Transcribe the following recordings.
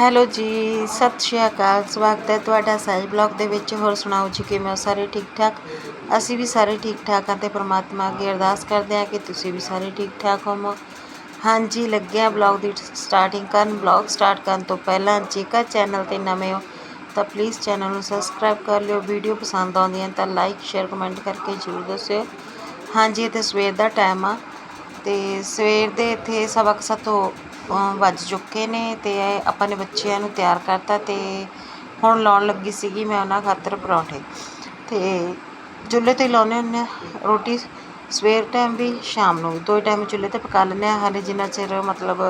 Hello ਜੀ, ਸਤਿ ਸ਼੍ਰੀ ਅਕਾਲ। ਸਵਾਗਤ ਹੈ ਤੁਹਾਡਾ ਸਾਈ ਬਲੌਗ ਦੇ ਵਿੱਚ। ਹੋਰ ਸੁਣਾਓ ਜੀ, ਕਿਵੇਂ ਹੋ? ਸਾਰੇ ਠੀਕ ਠਾਕ ਅਸੀਂ ਵੀ ਸਾਰੇ ਠੀਕ ਠਾਕ ਹਾਂ ਤੇ ਪ੍ਰਮਾਤਮਾ ਅੱਗੇ ਅਰਦਾਸ ਕਰਦੇ ਹਾਂ ਕਿ ਤੁਸੀਂ ਵੀ ਸਾਰੇ ਠੀਕ ਠਾਕ ਹੋਵੋ। ਹਾਂਜੀ ਲੱਗਿਆ ਬਲੌਗ ਦੀ ਸਟਾਰਟਿੰਗ ਕਰਨ। ਬਲੌਗ ਸਟਾਰਟ ਕਰਨ ਤੋਂ ਪਹਿਲਾਂ ਜੇਕਰ ਚੈਨਲ ਤੇ ਨਵੇਂ ਹੋ, ਤਾਂ ਪਲੀਜ਼ ਚੈਨਲ ਨੂੰ ਸਬਸਕ੍ਰਾਈਬ ਕਰ ਲਿਓ। ਵੀਡੀਓ ਪਸੰਦ ਆਉਂਦੀਆਂ ਤਾਂ ਲਾਈਕ, ਸ਼ੇਅਰ, ਕਮੈਂਟ ਕਰਕੇ ਜ਼ਰੂਰ ਦੱਸਿਓ। ਹਾਂਜੀ ਇਹ ਤੇ ਸਵੇਰ ਦਾ ਟਾਈਮ ਆ ਤੇ ਸਵੇਰ ਦੇ ਇੱਥੇ ਸਬਕ ਕੁ ਸੱਤ ਵੱਜ ਚੁੱਕੇ ਨੇ ਤੇ ਆਪਾਂ ਨੇ ਬੱਚਿਆਂ ਨੂੰ ਤਿਆਰ ਕਰਤਾ ਅਤੇ ਹੁਣ ਲਾਉਣ ਲੱਗੀ ਸੀਗੀ ਮੈਂ ਉਹਨਾਂ ਖਾਤਰ ਪਰੌਂਠੇ। ਅਤੇ ਚੁੱਲ੍ਹੇ ਤੇ ਲਾਉਂਦੇ ਹੁੰਦੇ ਹਾਂ। ਰੋਟੀ ਸਵੇਰ ਟਾਈਮ ਵੀ, ਸ਼ਾਮ ਨੂੰ ਵੀ। ਦੋ ਟਾਈਮ ਚੁੱਲ੍ਹੇ ਤੇ ਪਕਾ ਲੈਂਦੇ ਹਾਂ। ਹਾਲੇ ਜਿੰਨਾ ਚਿਰ ਮਤਲਬ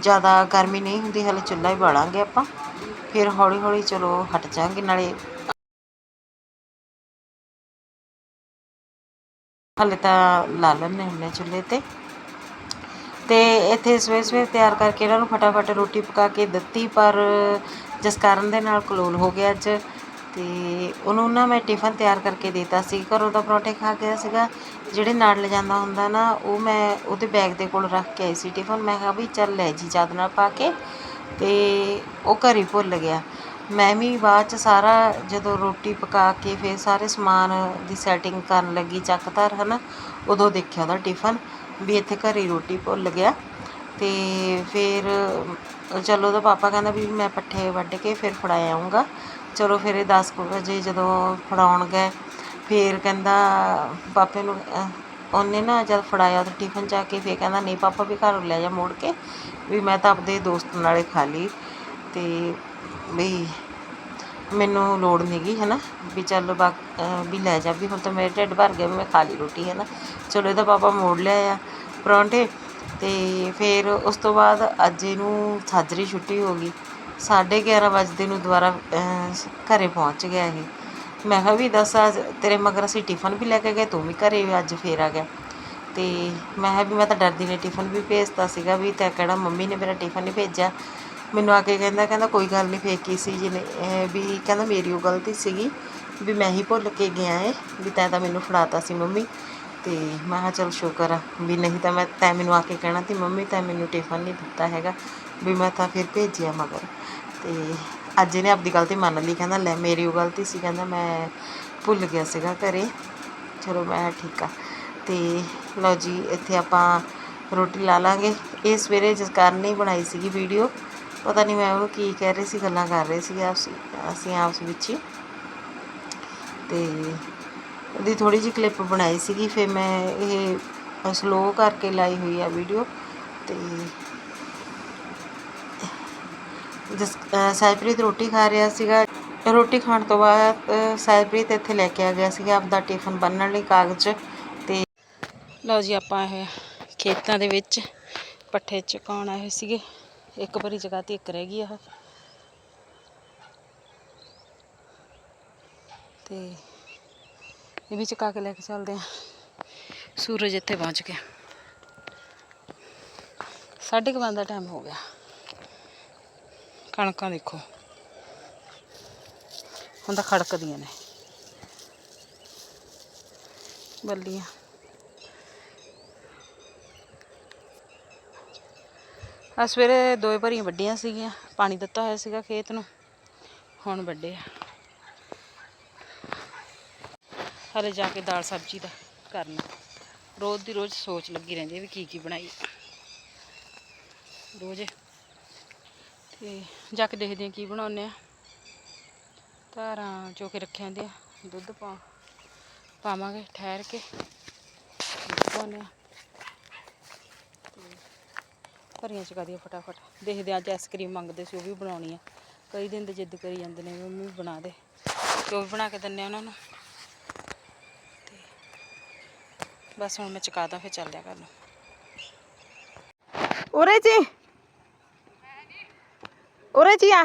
ਜ਼ਿਆਦਾ ਗਰਮੀ ਨਹੀਂ ਹੁੰਦੀ, ਹਾਲੇ ਚੁੱਲ੍ਹਾ ਹੀ ਬਾਲਾਂਗੇ ਆਪਾਂ। ਫਿਰ ਹੌਲੀ ਹੌਲੀ ਚਲੋ ਹਟ ਜਾਾਂਗੇ ਨਾਲੇ ਹਾਲੇ ਤਾਂ ਲਾ ਲੈਂਦੇ ਹੁੰਦੇ ਹਾਂ ਚੁੱਲ੍ਹੇ ਤੇ। ਅਤੇ ਇੱਥੇ ਸਵੇਰ ਸਵੇਰ ਤਿਆਰ ਕਰਕੇ ਇਹਨਾਂ ਨੂੰ ਫਟਾਫਟ ਰੋਟੀ ਪਕਾ ਕੇ ਦਿੱਤੀ, ਪਰ ਜਸਕਰਨ ਦੇ ਨਾਲ ਕਲੋਲ ਹੋ ਗਿਆ ਅੱਜ। ਅਤੇ ਉਹਨੂੰ ਨਾ ਮੈਂ ਟਿਫਨ ਤਿਆਰ ਕਰਕੇ ਦਿੱਤਾ ਸੀ। ਘਰੋਂ ਦਾ ਪਰੌਂਠੇ ਖਾ ਗਿਆ ਸੀਗਾ। ਜਿਹੜੇ ਨਾਲ ਲੈ ਹੁੰਦਾ ਨਾ, ਉਹ ਮੈਂ ਉਹਦੇ ਬੈਗ ਦੇ ਕੋਲ ਰੱਖ ਕੇ ਆਈ ਸੀ ਟਿਫਨ। ਮੈਂ ਕਿਹਾ ਵੀ ਚੱਲ ਲੈ ਜੀ ਜਦ ਨਾਲ ਪਾ ਕੇ। ਅਤੇ ਉਹ ਘਰ ਹੀ ਭੁੱਲ ਗਿਆ। ਮੈਂ ਵੀ ਬਾਅਦ ਚ ਸਾਰਾ ਜਦੋਂ ਰੋਟੀ ਪਕਾ ਕੇ ਫਿਰ ਸਾਰੇ ਸਮਾਨ ਦੀ ਸੈਟਿੰਗ ਕਰਨ ਲੱਗੀ, ਚੱਕਧਰ ਨਾ ਉਦੋਂ ਦੇਖਿਆ ਉਹਦਾ ਟਿਫਨ। ਵੀ ਇੱਥੇ ਘਰੇ ਰੋਟੀ ਭੁੱਲ ਗਿਆ ਤੇ ਫਿਰ ਚਲੋ ਉਹਦਾ ਪਾਪਾ ਕਹਿੰਦਾ ਵੀ ਮੈਂ ਪੱਠੇ ਵੱਢ ਕੇ ਫਿਰ ਫੜਾ ਆਉਂਗਾ ਚਲੋ ਫਿਰ ਇਹ 10 ਕੁ ਵਜੇ ਜਦੋਂ ਫੜਾਉਣ ਗਏ, ਫਿਰ ਕਹਿੰਦਾ ਪਾਪੇ ਨੂੰ ਉਹਨੇ ਨਾ ਜਦ ਫੜਾਇਆ ਤਾਂ ਟਿਫਨ ਜਾ ਕੇ ਫਿਰ ਕਹਿੰਦਾ ਨਹੀਂ ਪਾਪਾ ਵੀ ਘਰ ਲੈ ਜਾ ਮੋੜ ਕੇ ਵੀ ਮੈਂ ਤਾਂ ਆਪਦੇ ਦੋਸਤ ਨਾਲੇ ਖਾ ਲਈ। ਤੇ ਵੀ ਮੈਨੂੰ ਲੋੜ ਨਹੀਂਗੀ ਹੈ ਨਾ ਵੀ ਚੱਲ ਬਾ ਵੀ ਲੈ ਜਾ, ਵੀ ਹੁਣ ਤਾਂ ਮੇਰੇ ਢਿੱਡ ਭਰ ਗਿਆ ਵੀ ਮੈਂ ਖਾ ਲਈ ਰੋਟੀ ਹੈ ਨਾ ਚਲੋ ਇਹਦਾ ਪਾਪਾ ਮੋੜ ਲਿਆ ਆ ਪਰੌਂਠੇ ਅਤੇ ਫਿਰ ਉਸ ਤੋਂ ਬਾਅਦ ਅੱਜ ਇਹਨੂੰ ਸਾਜਰੀ ਛੁੱਟੀ ਹੋ ਗਈ। ਸਾਢੇ ਗਿਆਰਾਂ ਵੱਜਦੇ ਨੂੰ ਦੁਬਾਰਾ ਘਰ ਪਹੁੰਚ ਗਿਆ ਇਹ। ਮੈਂ ਕਿਹਾ ਵੀ ਦੱਸ ਅੱਜ ਤੇਰੇ ਮਗਰ ਅਸੀਂ ਟਿਫਨ ਵੀ ਲੈ ਕੇ ਗਏ, ਤੂੰ ਵੀ ਘਰ ਅੱਜ ਫੇਰ ਆ ਗਿਆ। ਅਤੇ ਮੈਂ ਕਿਹਾ ਵੀ ਮੈਂ ਤਾਂ ਡਰਦੀ ਨੇ ਟਿਫਨ ਵੀ ਭੇਜਤਾ ਸੀਗਾ ਵੀ ਤੈਂ ਕਿਹੜਾ ਮੰਮੀ ਨੇ ਮੇਰਾ ਟਿਫਨ ਨਹੀਂ ਭੇਜਿਆ। ਮੈਨੂੰ ਆ ਕੇ ਕਹਿੰਦਾ ਕਹਿੰਦਾ ਕੋਈ ਗੱਲ ਨਹੀਂ ਫੇਕੀ ਸੀ ਜਿਹਨੇ ਵੀ ਕਹਿੰਦਾ ਮੇਰੀ ਉਹ ਗਲਤੀ ਸੀਗੀ ਵੀ ਮੈਂ ਹੀ ਭੁੱਲ ਕੇ ਗਿਆ ਏ ਵੀ ਤੈਂ ਤਾਂ ਮੈਨੂੰ ਫੜਾਤਾ ਸੀ ਮੰਮੀ। ਤੇ ਮੈਂ ਕਿਹਾ ਚਲ ਸ਼ੁਕਰ ਆ ਵੀ ਨਹੀਂ ਤਾਂ ਮੈਂ ਤੈਂ ਮੈਨੂੰ ਆ ਕੇ ਕਹਿਣਾ ਤੀ ਮੰਮੀ ਤੈਂ ਮੈਨੂੰ ਟਿਫਨ ਨਹੀਂ ਦਿੱਤਾ ਹੈਗਾ, ਵੀ ਮੈਂ ਤਾਂ ਫਿਰ ਭੇਜਿਆ ਮਗਰ। ਤੇ ਅੱਜ ਇਹਨੇ ਆਪਦੀ ਗਲਤੀ ਮੰਨ ਲਈ, ਕਹਿੰਦਾ, ਲੈ ਮੇਰੀ ਉਹ ਗਲਤੀ ਸੀ, ਕਹਿੰਦਾ, ਮੈਂ ਭੁੱਲ ਗਿਆ ਸੀਗਾ ਘਰੇ। ਚਲੋ ਮੈਂ ਕਿਹਾ ਠੀਕ ਆ। ਤੇ ਲਓ ਜੀ, ਇੱਥੇ ਆਪਾਂ ਰੋਟੀ ਲਾ ਲਾਂਗੇ। ਇਹ ਸਵੇਰੇ ਜਿਸ ਕਾਰਨ ਨਹੀਂ ਬਣਾਈ ਸੀਗੀ ਵੀਡੀਓ। ਪਤਾ ਨਹੀਂ ਮੈਂ ਉਹ ਕੀ ਕਹਿ ਰਹੇ ਸੀ, ਗੱਲਾਂ ਕਰ ਰਹੇ ਸੀ ਆਪਸੀ ਅਸੀਂ ਆਪਸ ਵਿੱਚ ਹੀ। ਤੇ ਉਹਦੀ ਥੋੜੀ ਜਿਹੀ ਕਲਿੱਪ ਬਣਾਈ ਸੀਗੀ, ਫਿਰ ਮੈਂ ਇਹ ਸਲੋ ਕਰਕੇ ਲਾਈ ਹੋਈ ਆ ਵੀਡੀਓ ਤੇ ਜਿਸ, ਅਹ ਰੋਟੀ ਖਾ ਰਿਹਾ ਸੀਗਾ। ਰੋਟੀ ਖਾਣ ਤੋਂ ਬਾਅਦ, ਅਹ ਇੱਥੇ ਲੈ ਕੇ ਆ ਗਿਆ ਸੀਗਾ ਆਪਦਾ ਟਿਫਨ ਬੰਨਣ ਲਈ ਕਾਗਜ਼ ਤੇ। ਲਓ ਜੀ, ਆਪਾਂ ਇਹ ਖੇਤਾਂ ਦੇ ਵਿੱਚ ਪੱਠੇ ਚਕਾਉਣ ਆਏ ਸੀਗੇ। ਇੱਕ ਵਾਰੀ ਜਗ੍ਹਾ ਤੇ ਇੱਕ ਰਹਿ ਗਈ ਆ ਤੇ ਇਹ ਵੀ ਚਕਾ ਕੇ ਲੈ ਕੇ ਚੱਲਦੇ ਆ ਸੂਰਜ ਇੱਥੇ ਪਹੁੰਚ ਗਿਆ। ਸਾਢੇ ਕੁ ਪੰਜ ਦਾ ਟਾਈਮ ਹੋ ਗਿਆ। ਕਣਕਾਂ ਦੇਖੋ। ਹੁਣ ਤਾਂ ਖੜਕਦੀਆਂ ਨੇ। ਬੱਲੀਆਂ। ਆ ਸਵੇਰੇ ਦੋਏ ਭਰੀਆਂ ਵੱਡੀਆਂ ਸੀਗੀਆਂ। ਪਾਣੀ ਦਿੱਤਾ ਹੋਇਆ ਸੀਗਾ ਖੇਤ ਨੂੰ। ਹੁਣ ਵੱਡੇ ਆ। ਹਲੇ ਜਾ ਕੇ ਦਾਲ ਸਬਜ਼ੀ ਦਾ ਕਰਨਾ। ਰੋਜ਼ ਦੀ ਰੋਜ਼ ਸੋਚ ਲੱਗੀ ਰਹਿੰਦੀ ਹੈ ਵੀ ਕੀ ਕੀ ਬਣਾਈਏ ਰੋਜ਼। ਤੇ ਜਾ ਕੇ ਦੇਖਦੇ ਹਾਂ ਕੀ ਬਣਾਉਂਦੇ ਆ ਧਾਰਾਂ ਚੋ ਕੇ ਰੱਖਿਆ ਆ, ਦੁੱਧ ਪਾ ਪਾਵਾਂਗੇ, ਠਹਿਰ ਕੇ। ਪਾਉਂਦੇ ਆ ਭਰੀਆਂ ਚਕਾ ਦੀਆਂ ਫਟਾਫਟ। ਦੇਖਦੇ ਹਾਂ ਅੱਜ ਆਈਸਕ੍ਰੀਮ ਮੰਗਦੇ ਸੀ, ਉਹ ਵੀ ਬਣਾਉਣੀ ਆ। ਕਈ ਦਿਨ ਦੇ ਜਿੱਦ ਕਰੀ ਜਾਂਦੇ ਨੇ ਵੀ ਮੰਮੀ ਬਣਾ ਦੇ। ਤੇ ਉਹ ਵੀ ਬਣਾ ਕੇ ਦਿੰਨੇ ਆ ਉਹਨਾਂ ਨੂੰ ਤੇ ਬਸ ਹੁਣ ਮੈਂ ਚਕਾਦਾ ਫਿਰ ਚੱਲ ਆ ਘਰ ਨੂੰ। ਉਰੇ ਜੀ। ਉਰੇ ਜੀ ਆ।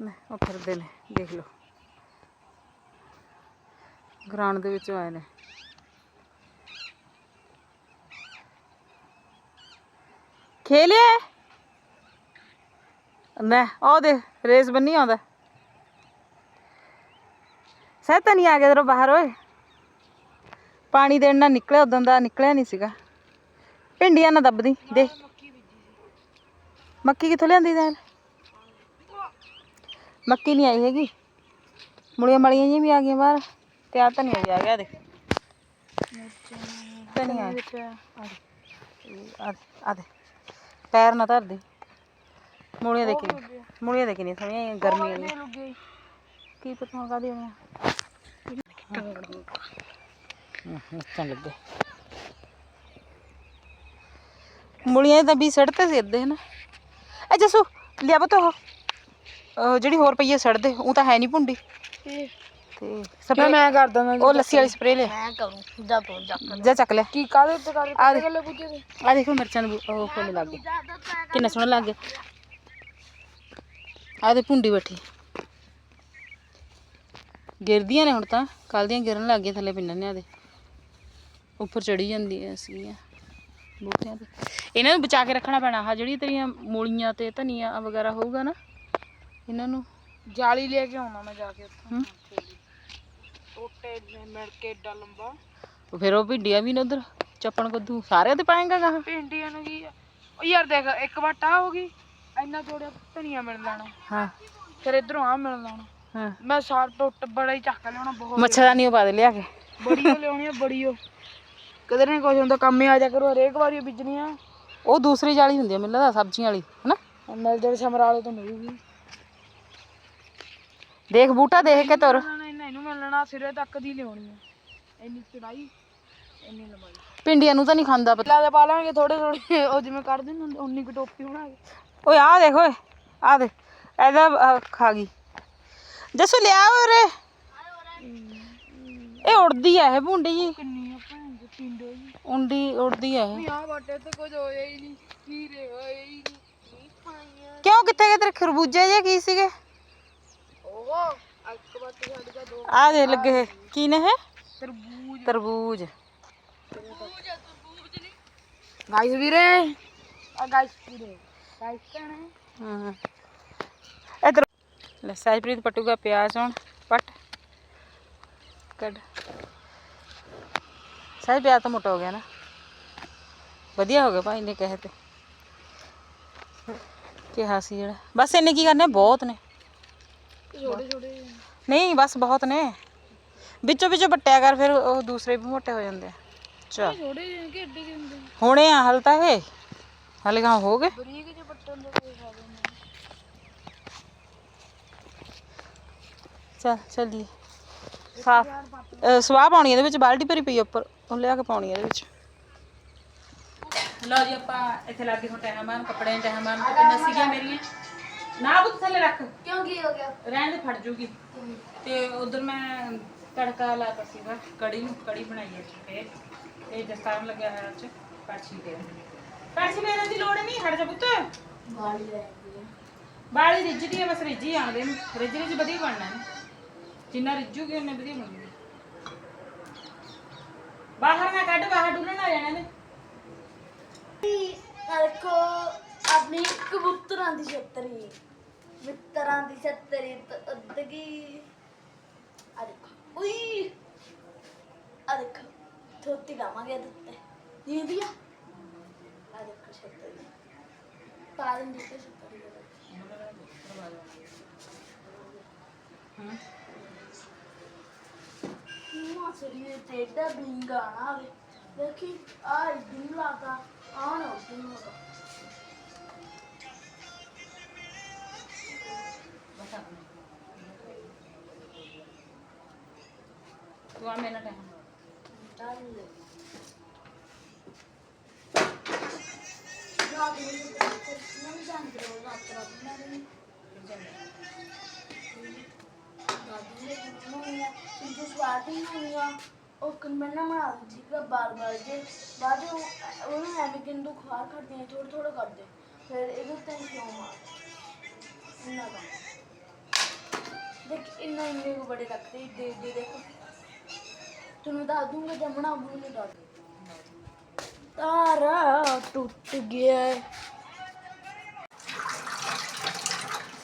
ਲੈ ਉਹ ਫਿਰਦੇ ਨੇ, ਦੇਖ ਲਓ। ਗਰਾਊਂਡ ਦੇ ਵਿੱਚ ਆਏ ਨੇ। ਖੇਲਿਆ? ਲੈ ਉਹ ਦੇ ਰੇਸ ਬੰਨੀ ਆਉਂਦਾ ਸਹਿ ਤਾਂ ਨਹੀਂ ਆ ਗਿਆ ਜਰੋ ਬਾਹਰ ਓਏ। ਪਾਣੀ ਦੇਣ ਨਾਲ ਨਿਕਲਿਆ ਉਦੋਂ ਦਾ ਨਿਕਲਿਆ ਨਹੀਂ ਸੀਗਾ। ਭਿੰਡੀਆਂ ਨਾ ਦੱਬਦੀ ਦੇ। ਮੱਕੀ ਕਿੱਥੋਂ ਲਿਆਂਦੀ ਤੈਂ ਮੱਕੀ ਨਹੀਂ ਆਈ ਹੈਗੀ। ਮੁੜੀਆਂ ਮਲੀਆਂ ਜੀ ਵੀ ਆ ਗਈਆਂ ਬਾਹਰ। ਤੇ ਆ ਧਨੀਆ ਵੀ ਆ ਗਿਆ ਦੇਖ। ਧਨੀਆ ਆ ਆ ਦੇ, ਪੈਰ ਨਾ ਧਰ ਦੇ। ਮੂਲੀਆਂ ਦੇ ਕੇ ਮੂਲੀਆਂ ਦੇ ਕਿੰਨੀਆਂ ਸੋਹਣੀਆਂ ਗਰਮੀ ਵਾਲੀਆਂ ਕੀ ਪਤਾ ਕਾਦੀ ਹੋਣੀਆਂ ਹੱਥਾਂ ਲੱਗੇ ਮੂਲੀਆਂ ਤਾਂ ਵੀ ਸੜਤੇ ਸੀ ਅੱਧੇ ਨਾ ਐ ਜਸੂ ਲਿਆ ਬਤ ਉਹ ਜਿਹੜੀ ਹੋਰ ਪਈ ਹੈ ਸੜਦੇ ਉਹ ਤਾਂ ਹੈ ਨਹੀਂ ਭੁੰਡੀ ਤੇ ਸਪਰੇ ਮੈਂ ਕਰ ਦਵਾਂ ਉਹ ਲੱਸੀ ਵਾਲੀ ਸਪਰੇ ਲਿਆ ਮੈਂ ਕਰੂੰ ਜਾ ਤੂੰ ਜਾ ਜਾ ਚੱਕ ਲਿਆ ਕੀ ਕਾਹਦੇ ਉੱਤੇ ਕਰ ਆ ਦੇ ਗੱਲੇ ਦੇ ਆ ਦੇਖੋ ਮਿਰਚਾਂ ਨੂੰ ਉਹ ਫੁੱਲ ਲੱਗ ਗਏ ਕਿੰਨਾ ਸੋਹਣਾ ਲੱਗ ਗਿਆ ਆ ਦੇ ਭੁੰਡੀ ਬੈਠੀ ਗਿਰਦੀਆਂ ਨੇ ਹੁਣ ਤਾਂ। ਕੱਲ ਦੀਆਂ ਗਿਰਨ ਲੱਗ ਗਈਆਂ ਥੱਲੇ ਪਿੰਨਾਂ ਨੇ ਦੇ। ਉੱਪਰ ਚੜੀ ਜਾਂਦੀਆਂ ਸੀਗੀਆਂ ਬੂਟਿਆਂ ਤੇ। ਇਹਨਾਂ ਨੂੰ ਬਚਾ ਕੇ ਰੱਖਣਾ ਪੈਣਾ। ਆ ਜਿਹੜੀ ਤੇਰੀਆਂ ਮੂਲੀਆਂ ਤੇ ਧਨੀਆ ਵਗੈਰਾ ਹੋਊਗਾ ਨਾ ਇਹਨਾਂ ਨੂੰ ਜਾਲੀ ਲੈ ਕੇ ਆਉਣਾ ਮੈਂ ਜਾ ਕੇ ਉੱਥੋਂ। ਟੋਟੇ ਮਿਲ ਕੇ ਏਡਾ ਲੰਬਾ। ਫਿਰ ਉਹ ਭਿੰਡੀਆਂ ਵੀ ਨੇ ਉਧਰ ਚੱਪਣ ਕੱਦੂ ਸਾਰੇ ਤੇ ਪਾਏਗਾ ਗਾ। ਭਿੰਡੀਆਂ ਨੂੰ ਕੀ ਆ? ਉਹ ਯਾਰ ਦੇਖ ਇੱਕ ਆ ਹੋ ਗਈ। ਇੰਨਾ ਥੋੜਾ ਧਨੀਆ ਮਿਲ ਲੈਣਾ। ਹਾਂ। ਫਿਰ ਇਧਰੋਂ ਆ ਮਿਲ ਲੈਣਾ। ਹਾਂ। ਮੈਂ ਸਾਰ ਟੁੱਟ ਬੜਾ ਹੀ ਚੱਕ ਲਿਆਉਣਾ ਬਹੁਤ। ਮੱਛਰਦਾਨੀ ਉਹ ਪਾ ਦੇ ਲਿਆ ਕੇ। ਬੜੀ ਉਹ ਲਿਆਉਣੀ ਆ ਬੜੀ ਉਹ ਕਦੇ ਨਹੀਂ ਕੁਝ ਹੁੰਦਾ ਕੰਮੇ ਆ ਜਾ ਕਰੋ ਹਰੇਕ ਵਾਰੀ ਉਹ ਬੀਜਣੀਆਂ। ਉਹ ਦੂਸਰੀ ਜਾਲੀ ਹੁੰਦੀ ਆ ਮੈਨੂੰ ਲੱਗਦਾ ਸਬਜ਼ੀਆਂ ਵਾਲੀ ਹਨਾ? ਮਿਲ ਜਾਵੇ ਸਮਰਾਲੇ ਤੋਂ ਮਿਲੂਗੀ। ਦੇਖ ਬੂਟਾ ਦੇਖ ਕੇ ਤੁਰ। ਇਹਨਾਂ ਇਹਨੂੰ ਮਿਲਣਾ ਸਿਰੇ ਤੱਕ ਦੀ ਲਿਆਉਣੀ ਆ। ਇੰਨੀ ਚੜਾਈ ਇੰਨੀ ਲੰਬਾਈ। ਭਿੰਡੀਆਂ ਨੂੰ ਤਾਂ ਨਹੀਂ ਖਾਂਦਾ ਪਤਾ। ਲਾ ਪਾ ਲਾਂਗੇ ਥੋੜੇ ਥੋੜੇ ਉਹ ਜਿਵੇਂ ਕਰ ਦਿੰਦੇ ਉਨੀ ਕੁ ਟੋਪੀ ਬਣਾ ਕੇ। ਓਏ ਆ ਦੇਖ ਓਏ ਆ ਦੇ ਇਹਦਾ ਆਹ ਖਾ ਗਈ। ਜਸੂ ਲਿਆ ਓਰੇ ਇਹ ਉੜਦੀ ਆ ਇਹ ਭੁੰਡੀ। ਜੀ ਕਿੰਨੀ ਆ ਭੈਣ ਦੀ ਪਿੰਡੋ ਜੀ ਉੰਡੀ ਉੜਦੀ ਆ ਇਹ। ਆ ਬਾਟੇ ਤੇ ਕੁਝ ਹੋਇਆ ਹੀ ਨਹੀਂ ਕੀਰੇ ਹੋਏ ਹੀ ਨਹੀਂ ਪਾਈਆਂ ਕਿਉਂ ਕਿੱਥੇ ਗਏ ਤੇਰੇ ਖਰਬੂਜੇ ਜੇ ਕੀ ਸੀਗੇ? ਉਹ ਇੱਕ ਬਾਟੇ ਛੱਡ ਕੇ ਦੋ ਆ ਦੇ ਲੱਗੇ ਇਹ। ਕੀ ਨੇ ਇਹ? ਤਰਬੂਜ। ਤਰਬੂਜ। ਗਾਇਸ ਵੀਰੇ। ਆ ਗਾਇਸ ਵੀਰੇ ਗਾਇਸ ਕਹਣਾ ਹਾਂ। ਇਧਰ ਲੈ ਸਾਜਪ੍ਰੀਤ ਪਟੂਗਾ ਪਿਆਜ਼ ਹੁਣ ਪਟ ਕੱਢ ਸਾਜ ਪਿਆਜ਼ ਤਾਂ ਮੋਟਾ ਹੋ ਗਿਆ ਨਾ ਵਧੀਆ ਹੋ ਗਿਆ ਭਾਈ ਨੇ ਕਹੇ ਤੇ ਕਿਹਾ ਸੀ ਜਿਹੜਾ ਬਸ ਇਹਨੇ ਕੀ ਕਰਨੇ ਬਹੁਤ ਨੇ ਛੋਟੇ ਛੋਟੇ ਨਹੀਂ ਬਸ ਬਹੁਤ ਨੇ ਵਿੱਚੋਂ ਵਿੱਚੋਂ ਪੱਟਿਆ ਕਰ ਫਿਰ ਉਹ ਦੂਸਰੇ ਵੀ ਮੋਟੇ ਹੋ ਜਾਂਦੇ ਆ ਚਲ ਛੋਟੇ ਜਿਹੇ ਕਿ ਏਡੇ ਜਿਹੇ ਹੁੰਦੇ ਹੁਣੇ ਆ ਹਲ ਤਾਂ ਇਹ ਹਲੇ ਕਹਾਂ ਹੋ ਗਏ ਬਰੀਕ ਜਿਹੇ ਪੱਟਣ ਦੇ ਕੋਈ ਫਾਇਦਾ ਨਹੀਂ ਚਲ ਚੱਲੀਏ। ਸਾਫ਼ ਅਹ ਸਵਾਹ ਪਾਉਣੀ ਇਹਦੇ ਵਿੱਚ ਬਾਲਟੀ ਭਰੀ ਪਈ ਆ ਉੱਪਰ। ਉਹ ਲਿਆ ਕੇ ਪਾਉਣੀ ਇਹਦੇ ਵਿੱਚ। ਲਓ ਜੀ ਆਪਾਂ ਇੱਥੇ ਲੱਗੇ ਹੁਣ ਟਹਿਮਾਨ ਕੱਪੜੇ ਦੇ ਟਹਿਮਾਨ ਤੇ ਕਿੰਨਾ ਸੀਗੀਆਂ ਮੇਰੀਆਂ। ਨਾ ਬੁੱਤ ਥੱਲੇ ਰੱਖ। ਕਿਉਂ ਕੀ ਹੋ ਗਿਆ? ਰਹਿਣ ਦੇ ਫੜ ਜੂਗੀ। ਤੇ ਉਧਰ ਮੈਂ ਤੜਕਾ ਲਾਤਾ ਸੀਗਾ ਕੜੀ ਨੂੰ ਕੜੀ ਬਣਾਈ ਹੈ ਤੇ ਇਹ ਦਸਤਾਰ ਲੱਗਿਆ ਹੋਇਆ ਅੱਜ ਕੜਛੀ ਤੇ ਕੜਛੀ ਮੇਰੇ ਦੀ ਲੋੜ ਨਹੀਂ ਹਟ ਜਾ ਪੁੱਤ। ਬਾਲੀ ਰਿੱਝਦੀ ਹੈ ਬਸ ਰਿੱਝੀ ਆਉਂਦੇ ਨੂੰ। ਰਿੱਝ ਰਿੱਝ ਵਧੀਆ ਬਣਨਾ। ਹੈ ਜਿੰਨਾ ਰਿੱਝੂਗੀ ਉਹਨੇ ਵਧੀਆ ਬਣੂਗੀ ਬਾਹਰ ਨਾ ਕੱਢ ਬਾਹਰ ਡੁੱਲਣ ਆ ਜਾਣਾ ਨੇ ਦੇਖੋ ਆਪਣੀ ਕਬੂਤਰਾਂ ਦੀ ਛਤਰੀ। ਮਿੱਤਰਾਂ ਦੀ ਛਤਰੀ ਉੱਦਗੀ ਆ ਦੇਖੋ ਉਈ। ਆ ਦੇਖੋ ਥੋਤੀ ਲਾਵਾਂਗੇ ਇਹਦੇ ਉੱਤੇ। ਨੀਂਦੀ ਆ। ਆ ਦੇਖੋ ਛਤਰੀ। ਪਾਲਨ ਦੀ ਛਤਰੀ। ਦੇ ਵਿੱਚ। ਨਾ ਸਰੀਰ ਤੇ ਏਡਾ ਬਿੰਗਾ ਨਾ ਵੇ ਦੇਖੀ ਆ ਇਦੂ ਲਾਤਾ ਆ ਨਾ ਉਦੂ ਲਾਤਾ ਤੂੰ ਆ ਮੇਰਾ ਟਾਈਮ ਚੱਲ ਰਾਤ ਨੂੰ ਨਹੀਂ ਜਾਂਦੇ ਰੋ ਰਾਤ ਰਾਤ ਨੂੰ ਦਾਦੀ ਨੇ ਕਿਹਾ ਕਿ ਸਵਾਦ ਹੀ ਨਹੀਂ ਆ। ਉਹ ਕੰਮਣਾ ਬਣਾ ਦਿੱਤੀ ਕਿ ਬਾਰ ਬਾਰ ਜੇ, ਬਾਅਦ ਚੋਂ ਉਹਨੂੰ ਐਵੇਂ ਕਿੰਦੂ ਖਾਰ ਕਰਦੇ ਆ ਥੋੜਾ ਥੋੜਾ ਕਰਦੇ ਫਿਰ ਇਹਦੇ ਉੱਤੇ ਕਿਉਂ ਮਾਰ ਇੰਨਾ ਦਾ ਦੇਖ, ਇੰਨਾ ਇੰਨੇ ਕੋ ਬੜੇ ਰੱਖਦੇ ਦੇ ਦੇ ਦੇਖੋ। ਤੁਹਾਨੂੰ ਦੱਸ ਦੂੰਗਾ ਜਮਣਾ ਬੂਨੇ ਦੱਸ ਤਾਰਾ ਟੁੱਟ ਗਿਆ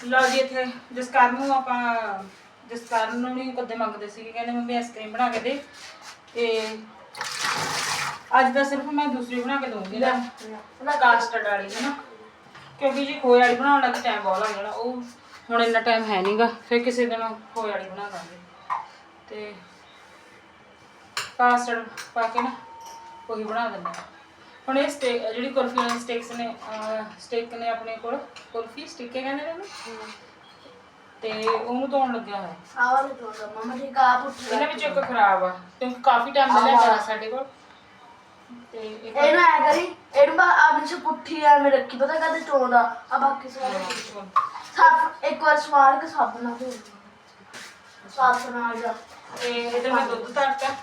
ਲਓ ਜੀ, ਇੱਥੇ ਜਸਕਰਨ ਨੂੰ ਆਪਾਂ ਜਸਕਰਨ ਨੂੰ ਨਹੀਂ ਕਦੇ ਮੰਗਦੇ ਸੀ ਕਹਿੰਦੇ ਮੰਮੀ ਆਈਸਕ੍ਰੀਮ ਬਣਾ ਕੇ ਦੇ। ਤੇ ਅੱਜ ਤਾਂ ਸਿਰਫ ਮੈਂ ਦੂਸਰੀ ਬਣਾ ਕੇ ਦਊਂਗੀ ਨਾ। ਨਾ ਕਾਸਟਰਡ ਵਾਲੀ ਹੈ ਨਾ। ਕਿਉਂਕਿ ਜੀ ਖੋਏ ਵਾਲੀ ਬਣਾਉਣ ਲੱਗੇ ਟਾਈਮ ਬਹੁਤ ਲੱਗ ਜਾਣਾ। ਉਹ ਹੁਣ ਇੰਨਾ ਟਾਈਮ ਹੈ ਨਹੀਂਗਾ ਫਿਰ ਕਿਸੇ ਦਿਨ ਖੋਏ ਵਾਲੀ ਬਣਾ ਦਾਂਗੇ। ਤੇ ਕਾਸਟਰਡ ਪਾ ਕੇ ਨਾ ਉਹੀ ਬਣਾ ਦਿੰਦੇ ਹੁਣ ਇਹ ਸਟੇ ਜਿਹੜੀ ਕੁਲਫੀ ਵਾਲੀ ਸਟਿਕਸ ਨੇ ਸਟਿਕ ਨੇ ਆਪਣੇ ਕੋਲ ਕੁਲਫੀ ਸਟਿੱਕੇ ਕਹਿੰਦੇ ਨੇ ਉਹਨੂੰ? ਤੇ ਉਹਨੂੰ ਧੋਣ ਲੱਗਿਆ ਹੋਇਆ। ਆਹ ਵਾਲੇ ਤੋਂ ਮਮਾ ਜੀ ਕਾ ਪੁੱਛ ਇਹਨਾਂ ਵਿੱਚੋਂ ਇੱਕ ਖਰਾਬ ਆ ਕਿਉਂਕਿ ਕਾਫੀ ਟਾਈਮ ਦਾ ਲੈ ਸਾਡੇ ਕੋਲ। ਤੇ ਇੱਕ ਇਹਨੂੰ ਐ ਕਰੀ ਇਹਨੂੰ ਬਾ ਆਪਣੀ ਚ ਪੁੱਠੀ ਐਵੇਂ ਰੱਖੀ ਪਤਾ ਕਦੇ ਚੋਂਦਾ ਆ ਬਾਕੀ ਸਾਰੇ ਸਾਫ਼ ਇੱਕ ਵਾਰ ਸਵਾਰ ਕੇ ਸਾਬਣ ਨਾਲ ਧੋ ਸਾਫ਼ ਨਾਲ ਜਾ। ਤੇ ਇਧਰ ਮੈਂ ਦੁੱਧ ਧਰਤਾ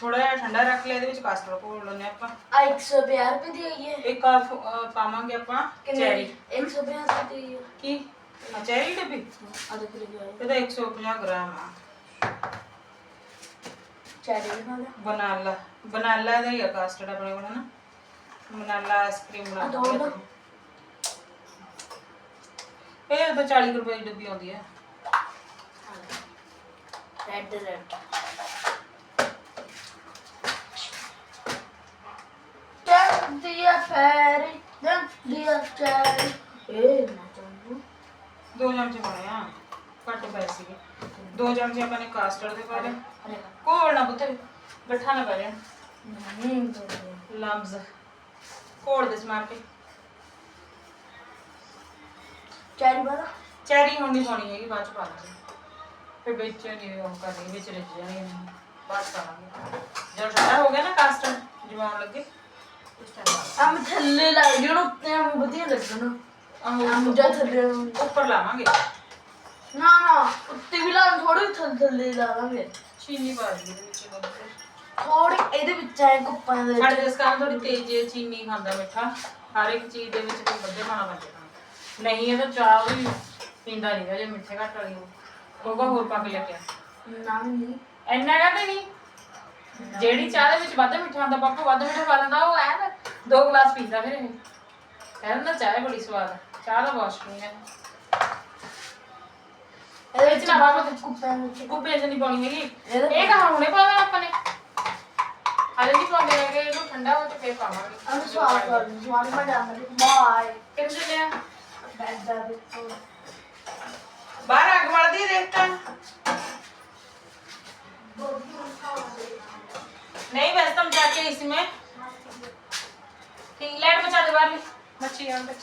ਥੋੜਾ ਜਿਹਾ ਠੰਡਾ ਰੱਖ ਲਿਆ ਇਹਦੇ ਵਿੱਚ ਕਸਟਰਡ ਘੋਲ ਲੈਣੇ ਆਪਾਂ। ਆ 150 ਰੁਪਏ ਦੀ ਆਈ ਹੈ। ਇੱਕ ਆ ਪਾਵਾਂਗੇ ਆਪਾਂ ਚੈਰੀ। 150 ਰੁਪਏ ਦੀ ਹੈ। ਕੀ? ਆ ਚੈਰੀ ਡੱਬੀ? ਆ ਦੇਖ ਲਈ ਆਈ ਇਹਦਾ 150 ਗ੍ਰਾਮ ਆ। ਚੈਰੀ ਵੀ ਨਾਲ। ਬਨਾਲਾ ਬਨਾਲਾ ਦਾ ਹੀ ਆ ਕਸਟਰਡ ਆਪਣੇ ਕੋਲ ਨਾ ਬਨਾਲਾ ਆਈਸਕ੍ਰੀਮ ਬਣਾ ਆ ਦੋ ਦਿੰਦੇ ਦੋ। ਆ। ਇਹ ਤਾਂ 40 ਕੁ ਰੁਪਏ ਦੀ ਡੱਬੀ ਆਉਂਦੀ ਹੈ ਰੈੱਡ ਰੈੱਡ ਦਿਆ ਫੈਰੀ ਦਿਆ ਚੈਰੀ ਇਹ ਨਾ ਚਾਹੂੰ ਦੋ ਚਮਚੇ ਪਾਣੇ ਆ ਘੱਟ ਪਏ ਸੀਗੇ। ਦੋ ਚਮਚੇ ਆਪਾਂ ਨੇ ਕਸਟਰਡ ਦੇ ਪਾ ਲਏ। ਅਰੇ ਘੋਲਣਾ ਪੁੱਤਰ ਗੱਠਾ ਨਾ ਪੈ ਜਾਣ। ਨਹੀਂ ਲੰਬਸ ਘੋਲ ਦੇ ਸਮਾਰ ਕੇ। ਚੈਰੀ ਵਾਲਾ ਚੈਰੀ ਹੁਣ ਨਹੀਂ ਪਾਉਣੀ ਹੈਗੀ ਬਾਅਦ ਚ ਪਾ ਲਾਂਗੇ। ਫਿਰ ਵਿੱਚ ਨਹੀਂ ਉਹ ਕਰਨੀ ਵਿੱਚ ਰਿੱਝ ਜਾਣੀ ਬਾਅਦ ਪਾਵਾਂਗੇ ਜਦੋਂ ਠੰਡਾ ਹੋ ਗਿਆ ਨਾ ਕਸਟਰਡ ਜਮਾਉਣ ਲੱਗੇ। ਉਸ ਟਾਈਮ ਆਮ ਥੱਲੇ ਲੱਗ ਉੱਤੇ ਵਧੀਆ ਲੱਗਣਾ ਆਹੋ ਜਾ ਥੱਲੇ ਨੂੰ। ਉੱਪਰ ਲਾਵਾਂਗੇ। ਨਾ ਨਾ ਉੱਤੇ ਵੀ ਲਾ ਥੋੜੀ ਥੱਲੇ ਥੱਲੇ ਲਾ ਲਾਂਗੇ ਚੀਨੀ ਪਾ ਦਿੰਦੇ ਇਹਦੇ ਵਿੱਚ ਬਹੁਤ। ਥੋੜੀ ਇਹਦੇ ਵਿੱਚ ਐ ਕੁੱਪਾਂ ਦੇ ਸਾਡੇ ਜਿਸ ਕਾਰਨ ਥੋੜੀ ਤੇਜ਼ ਜਿਹੀ ਚੀਨੀ ਖਾਂਦਾ ਮਿੱਠਾ। ਹਰ ਇੱਕ ਚੀਜ਼ ਦੇ ਵਿੱਚ ਕੋਈ ਵੱਧੇ ਪਾਣਾ ਪੈਂਦਾ ਨਹੀਂ ਇਹ ਤਾਂ ਚਾਹ ਵੀ ਪੀਂਦਾ ਨਹੀਂ ਜੇ ਮਿੱਠੇ ਘੱਟ ਵਾਲੀ ਉਹ ਉਹਗਾ ਹੋਰ ਪਾ ਕੇ ਲੈ ਕੇ ਆ। ਨਾ ਨਹੀਂ। ਇੰਨਾ ਕਹਿੰਦੇ ਨਹੀਂ। ਜਿਹੜੀ ਚਾਹ ਦੇ ਵਿੱਚ ਵੱਧ ਮਿੱਠਾ ਹੁੰਦਾ ਪਾਪਾ ਵੱਧ ਮਿੱਠਾ ਪਾ ਦਿੰਦਾ ਉਹ ਦੋ ਗਲਾਸ ਪੀਂਦਾ ਫਿਰ ਇਹ। ਕਹਿੰਦਾ ਚਾਹ ਬੜੀ ਸਵਾਦ ਆ। ਚਾਹ ਦਾ ਬਹੁਤ ਸ਼ੌਕੀਨ ਹੈ ਇਹਦੇ ਵਿੱਚ ਨਾ ਬਾਬਾ ਕੁੱਪਾਂ ਵਿੱਚ ਕੁੱਪੇ ਚ ਨਹੀਂ ਪਾਉਣੀ ਹੈਗੀ ਇਹਦੇ ਇਹ ਕਹਾਂ ਹੁਣੇ ਪਾ ਦੇਣਾ ਆਪਾਂ ਨੇ ਹਾਲੇ ਨਹੀਂ ਪਾਉਂਦੇ ਹੈਗੇ ਇਹਨੂੰ ਠੰਡਾ ਹੋ ਕੇ ਫੇਰ ਪਾਵਾਂਗੇ ਅਨ ਸਵਾਦ ਕਰ ਸਵਾਦ ਮੈਂ ਜਾਂਦਾ ਬਾਏ ਕਿੰਨੇ ਚੱਲਿਆ ਬੈਠ ਜਾ ਦੇਖੋ ਬਾਹਰ ਅੱਗ ਮਲਦੀ ਦੇਖ ਤਾਂ नहीं वैसे तुम जाके इसमें ठीक लाइट बचा दे बाहर मच्छी यहाँ पे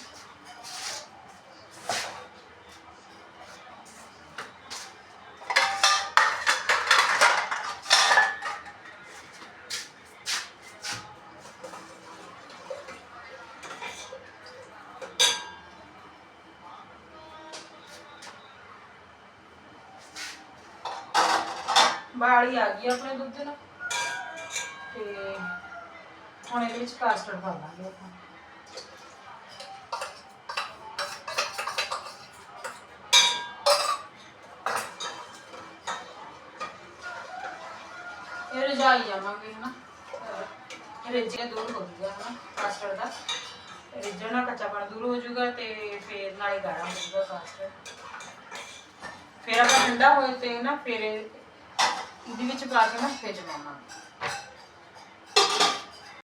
ਬਾਲੀ ਆ ਗਈ ਆਪਣੇ ਦੁੱਧ ਨਾਲ। ਤੇ ਹੁਣ ਇਹਦੇ ਵਿੱਚ ਕਾਸਟਰਡ ਪਾ ਦਾਂਗੇ ਆਪਾਂ। ਇਹ ਰਜਾਈ ਜਾਵਾਂਗੇ ਹਨਾ। ਰਿੱਝੇ ਦੂਰ ਹੋ ਜੂਗਾ ਹਨਾ ਕਾਸਟਰਡ ਦਾ। ਰਿੱਝਣਾ ਕੱਚਾਪਣ ਦੂਰ ਹੋ ਜੂਗਾ ਤੇ ਫੇਰ ਨਾਲੇ ਗਾੜਾ ਹੋ ਜੂਗਾ ਕਾਸਟਰਡ ਫਿਰ ਆਪਾਂ ਠੰਡਾ ਹੋਏ ਤੇ ਨਾ ਫਿਰ ਇਹ- ਵਿੱਚ ਪਾ ਕੇ ਨਾ ਫੇਰ ਜਮਾਵਾਂਗੇ